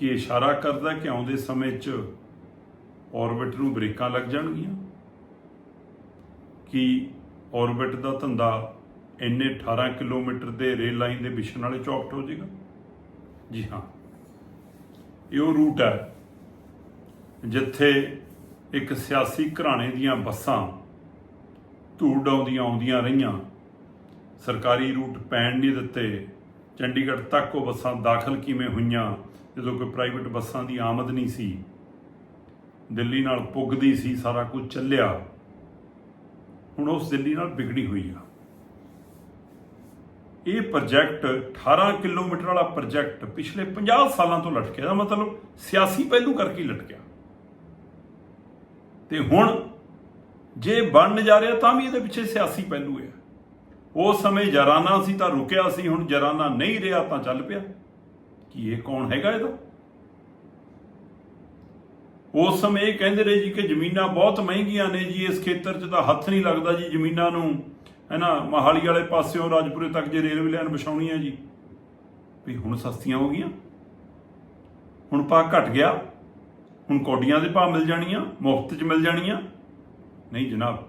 ਕੀ ਇਸ਼ਾਰਾ ਕਰਦਾ ਕਿ ਆਉਂਦੇ ਸਮੇਂ 'ਚ ਔਰਬਿਟ ਨੂੰ ਬ੍ਰੇਕਾਂ ਲੱਗ ਜਾਣਗੀਆਂ? ਕਿ ਔਰਬਿਟ ਦਾ ਧੰਦਾ ਇੰਨੇ 18 ਕਿਲੋਮੀਟਰ ਦੇ ਰੇਲ ਲਾਈਨ ਦੇ ਵਿਛਣ ਵਾਲੇ ਚੌਕਟ ਹੋ ਜਾਏਗਾ? ਜੀ ਹਾਂ। ਇਹ ਉਹ ਰੂਟ ਹੈ ਜਿੱਥੇ ਇੱਕ ਸਿਆਸੀ ਘਰਾਣੇ ਦੀਆਂ ਬੱਸਾਂ ਧੂੜ ਆਉਂਦੀਆਂ ਆਉਂਦੀਆਂ ਰਹੀਆਂ। ਸਰਕਾਰੀ ਰੂਟ ਪੈਣ ਨਹੀਂ ਦਿੱਤੇ। ਚੰਡੀਗੜ੍ਹ ਤੱਕ ਉਹ ਬੱਸਾਂ ਦਾਖਲ ਕਿਵੇਂ ਹੋਈਆਂ, ਜਦੋਂ ਕੋਈ ਪ੍ਰਾਈਵੇਟ ਬੱਸਾਂ ਦੀ ਆਮਦ ਨਹੀਂ ਸੀ, ਦਿੱਲੀ ਨਾਲ ਪੁੱਗਦੀ ਸੀ, ਸਾਰਾ ਕੁਝ ਚੱਲਿਆ, ਹੁਣ ਉਸ ਦਿੱਲੀ ਨਾਲ ਵਿਗੜੀ ਹੋਈ ਆ। ਇਹ ਪ੍ਰੋਜੈਕਟ 18 ਕਿਲੋਮੀਟਰ ਵਾਲਾ ਪ੍ਰੋਜੈਕਟ ਪਿਛਲੇ 50 ਸਾਲਾਂ ਤੋਂ ਲਟਕਿਆ ਦਾ ਮਤਲਬ ਸਿਆਸੀ ਪਹਿਲੂ ਕਰਕੇ ਲਟਕਿਆ। ਤੇ ਹੁਣ ਜੇ ਬਣਨ ਜਾ ਰਿਹਾ ਤਾਂ ਵੀ ਇਹਦੇ ਪਿੱਛੇ ਸਿਆਸੀ ਪਹਿਲੂ ਹੈ ਉਸ ਸਮੇਂ ਜਰਾਨਾ ਸੀ ਤਾਂ ਰੁਕਿਆ ਸੀ, ਹੁਣ ਜਰਾਨਾ ਨਹੀਂ ਰਿਹਾ ਤਾਂ ਚੱਲ ਪਿਆ। ਕੀ ਇਹ ਕੌਣ ਹੈਗਾ ਇਹਦਾ? ਉਸ ਸਮੇਂ ਇਹ ਕਹਿੰਦੇ ਰਹੇ ਜੀ ਕਿ ਜ਼ਮੀਨਾਂ ਬਹੁਤ ਮਹਿੰਗੀਆਂ ਨੇ ਜੀ, ਇਸ ਖੇਤਰ 'ਚ ਤਾਂ ਹੱਥ ਨਹੀਂ ਲੱਗਦਾ ਜੀ ਜ਼ਮੀਨਾਂ ਨੂੰ। ਹੈ ਨਾ ਮਹਾਲੀ ਵਾਲੇ ਪਾਸਿਓਂ ਰਾਜਪੁਰੇ ਤੱਕ ਜੇ ਰੇਲਵੇ ਲਾਈਨ ਵਿਛਾਉਣੀ ਹੈ ਜੀ। ਵੀ ਹੁਣ ਸਸਤੀਆਂ ਹੋ ਗਈਆਂ। ਹੁਣ ਭਾਅ ਘਟ ਗਿਆ। ਹੁਣ ਕੋਡੀਆਂ ਦੇ ਭਾਅ ਮਿਲ ਜਾਣੀਆਂ, ਮੁਫਤ 'ਚ ਮਿਲ ਜਾਣੀਆਂ। ਨਹੀਂ ਜਨਾਬ